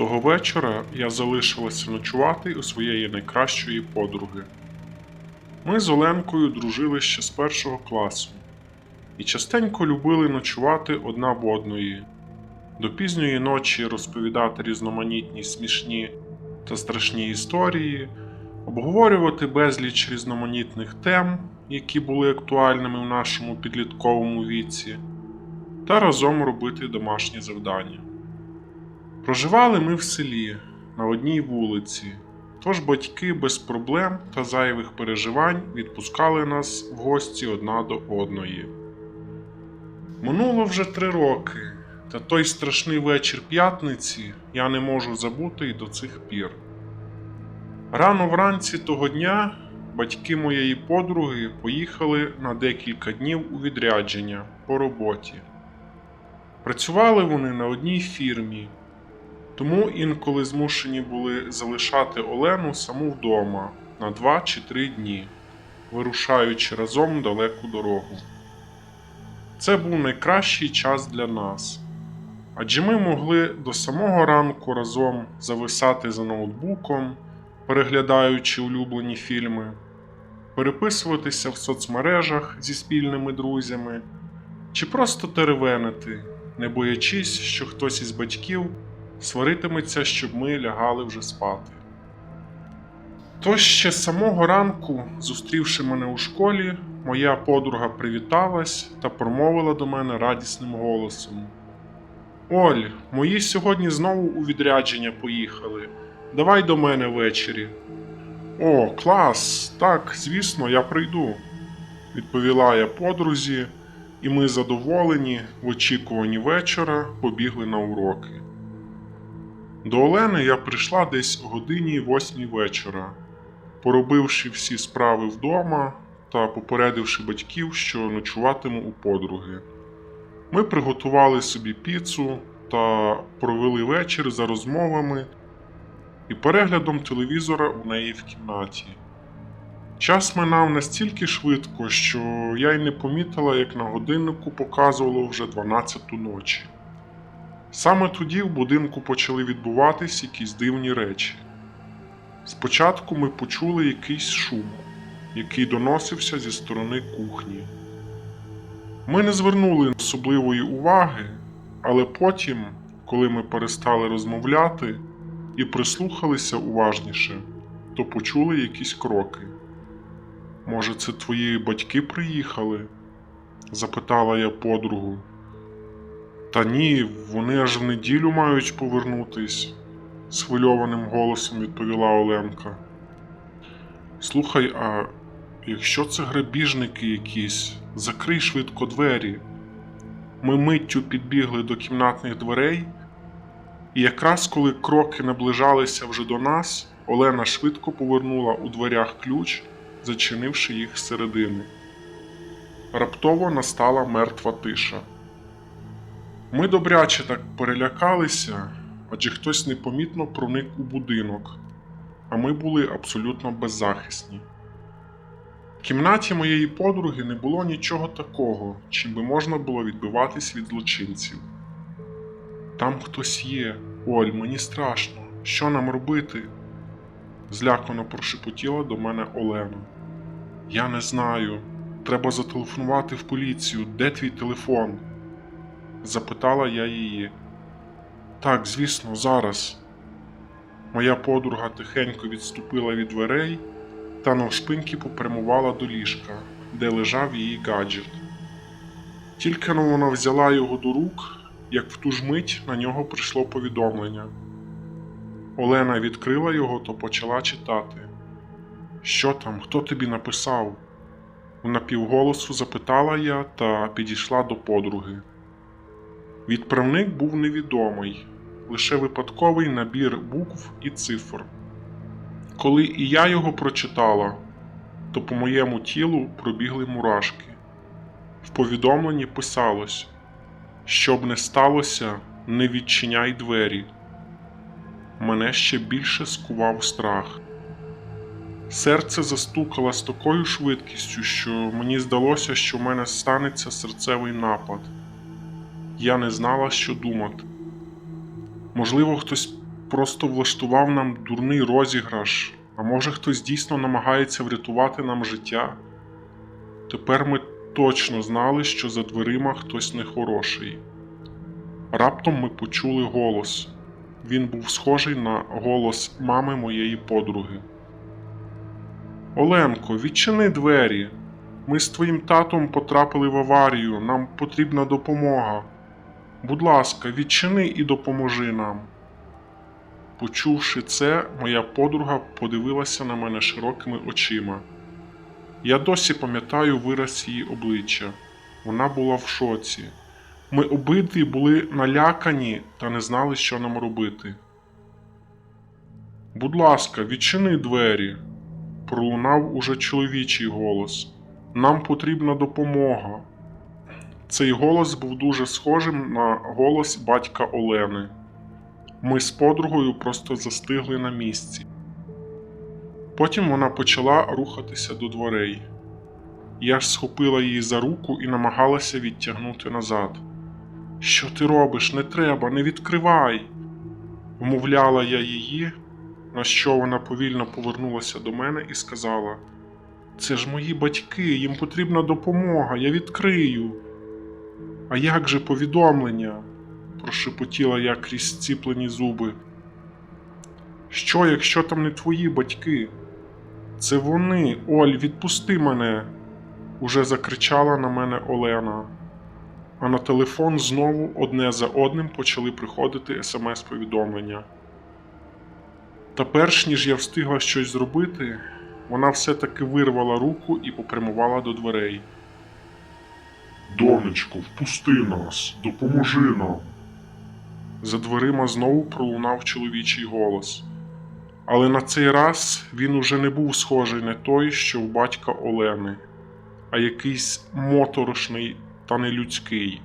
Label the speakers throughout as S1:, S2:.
S1: Того вечора я залишилася ночувати у своєї найкращої подруги. Ми з Оленкою дружили ще з першого класу і частенько любили ночувати одна в одної, до пізньої ночі розповідати різноманітні смішні та страшні історії, обговорювати безліч різноманітних тем, які були актуальними в нашому підлітковому віці, та разом робити домашні завдання. Проживали ми в селі на одній вулиці, тож батьки без проблем та зайвих переживань відпускали нас в гості одна до одної. Минуло вже три роки, та той страшний вечір п'ятниці я не можу забути й до цих пір. Рано вранці того дня батьки моєї подруги поїхали на декілька днів у відрядження по роботі. Працювали вони на одній фірмі, тому інколи змушені були залишати Олену саму вдома на два чи три дні, вирушаючи разом далеку дорогу. Це був найкращий час для нас, адже ми могли до самого ранку разом зависати за ноутбуком, переглядаючи улюблені фільми, переписуватися в соцмережах зі спільними друзями, чи просто теревенити, не боячись, що хтось із батьків сваритиметься, щоб ми лягали вже спати. Тож ще з самого ранку, зустрівши мене у школі, моя подруга привіталась та промовила до мене радісним голосом: Оль, мої сьогодні знову у відрядження поїхали. Давай до мене ввечері. О, клас! Так, звісно, я прийду, відповіла я подрузі, і ми задоволені в очікуванні вечора побігли на уроки. До Олени я прийшла десь годині восьмій вечора, поробивши всі справи вдома та попередивши батьків, що ночуватиму у подруги. Ми приготували собі піцу та провели вечір за розмовами і переглядом телевізора у неї в кімнаті. Час минав настільки швидко, що я й не помітила, як на годиннику показувало вже 12 ночі. Саме тоді в будинку почали відбуватись якісь дивні речі. Спочатку ми почули якийсь шум, який доносився зі сторони кухні. Ми не звернули особливої уваги, але потім, коли ми перестали розмовляти і прислухалися уважніше, то почули якісь кроки. Може, це твої батьки приїхали? запитала я подругу. Та ні, вони аж в неділю мають повернутись, схвильованим голосом відповіла Оленка. Слухай, а якщо це грабіжники якісь, закрий швидко двері. Ми миттю підбігли до кімнатних дверей, і якраз коли кроки наближалися вже до нас, Олена швидко повернула у дверях ключ, зачинивши їх зсередини. Раптово настала мертва тиша. Ми добряче так перелякалися, адже хтось непомітно проник у будинок, а ми були абсолютно беззахисні. В кімнаті моєї подруги не було нічого такого, чим би можна було відбиватись від злочинців. Там хтось є, Оль, мені страшно. Що нам робити? злякано прошепотіла до мене Олена. Я не знаю. Треба зателефонувати в поліцію. Де твій телефон? Запитала я її. Так, звісно, зараз. Моя подруга тихенько відступила від дверей та навшпиньки попрямувала до ліжка, де лежав її гаджет. Тільки но вона взяла його до рук, як в ту ж мить на нього прийшло повідомлення. Олена відкрила його та почала читати. Що там, хто тобі написав? У напівголосу запитала я та підійшла до подруги. Відправник був невідомий, лише випадковий набір букв і цифр. Коли і я його прочитала, то по моєму тілу пробігли мурашки. В повідомленні писалось: Щоб не сталося, не відчиняй двері. Мене ще більше скував страх. Серце застукало з такою швидкістю, що мені здалося, що в мене станеться серцевий напад. Я не знала, що думати. Можливо, хтось просто влаштував нам дурний розіграш, а може хтось дійсно намагається врятувати нам життя. Тепер ми точно знали, що за дверима хтось нехороший. Раптом ми почули голос. Він був схожий на голос мами моєї подруги. Оленко, відчини двері. Ми з твоїм татом потрапили в аварію, нам потрібна допомога. Будь ласка, відчини і допоможи нам. Почувши це, моя подруга подивилася на мене широкими очима. Я досі пам'ятаю вираз її обличчя. Вона була в шоці. Ми обидві були налякані та не знали, що нам робити. Будь ласка, відчини двері. Пролунав уже чоловічий голос. Нам потрібна допомога. Цей голос був дуже схожим на голос батька Олени. Ми з подругою просто застигли на місці. Потім вона почала рухатися до дверей. Я ж схопила її за руку і намагалася відтягнути назад. Що ти робиш? Не треба, не відкривай. вмовляла я її, на що вона повільно повернулася до мене і сказала: Це ж мої батьки, їм потрібна допомога, я відкрию. А як же повідомлення? прошепотіла я крізь зціплені зуби. Що, якщо там не твої батьки? Це вони, Оль, відпусти мене, уже закричала на мене Олена. А на телефон знову одне за одним почали приходити смс-повідомлення. Та перш ніж я встигла щось зробити, вона все-таки вирвала руку і попрямувала до дверей.
S2: Донечко, впусти нас, допоможи нам.
S1: За дверима знову пролунав чоловічий голос. Але на цей раз він уже не був схожий на той, що в батька Олени, а якийсь моторошний та нелюдський.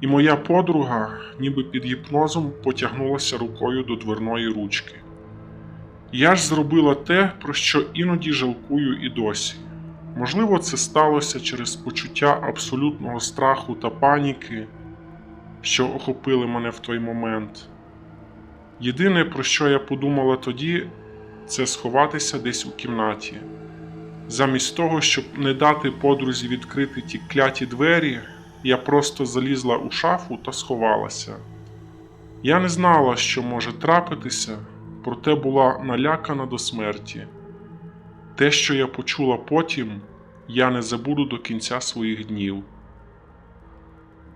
S1: І моя подруга, ніби під гіпнозом, потягнулася рукою до дверної ручки. Я ж зробила те, про що іноді жалкую і досі. Можливо, це сталося через почуття абсолютного страху та паніки, що охопили мене в той момент. Єдине, про що я подумала тоді, це сховатися десь у кімнаті. Замість того, щоб не дати подрузі відкрити ті кляті двері, я просто залізла у шафу та сховалася. Я не знала, що може трапитися, проте була налякана до смерті. Те, що я почула потім, я не забуду до кінця своїх днів.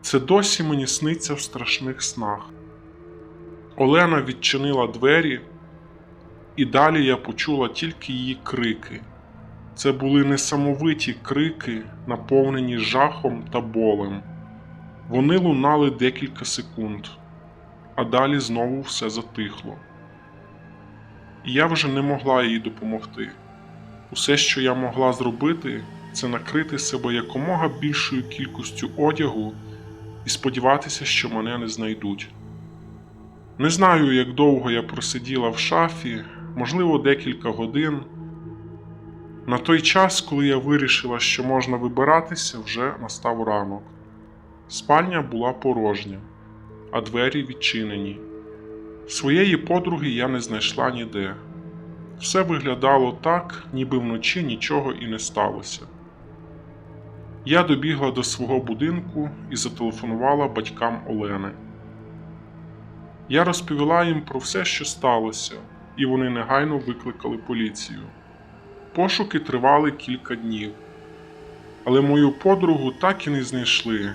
S1: Це досі мені сниться в страшних снах. Олена відчинила двері, і далі я почула тільки її крики. Це були несамовиті крики, наповнені жахом та болем. Вони лунали декілька секунд, а далі знову все затихло. І я вже не могла їй допомогти. Усе, що я могла зробити, це накрити себе якомога більшою кількістю одягу і сподіватися, що мене не знайдуть. Не знаю, як довго я просиділа в шафі, можливо, декілька годин. На той час, коли я вирішила, що можна вибиратися, вже настав ранок. Спальня була порожня, а двері відчинені. Своєї подруги я не знайшла ніде. Все виглядало так, ніби вночі нічого і не сталося. Я добігла до свого будинку і зателефонувала батькам Олени. Я розповіла їм про все, що сталося, і вони негайно викликали поліцію. Пошуки тривали кілька днів, але мою подругу так і не знайшли,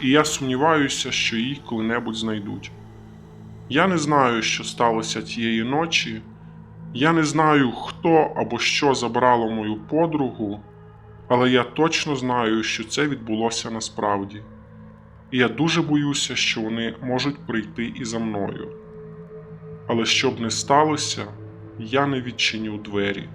S1: і я сумніваюся, що її коли-небудь знайдуть. Я не знаю, що сталося тієї ночі. Я не знаю, хто або що забрало мою подругу, але я точно знаю, що це відбулося насправді. І я дуже боюся, що вони можуть прийти і за мною. Але щоб не сталося, я не відчиню двері.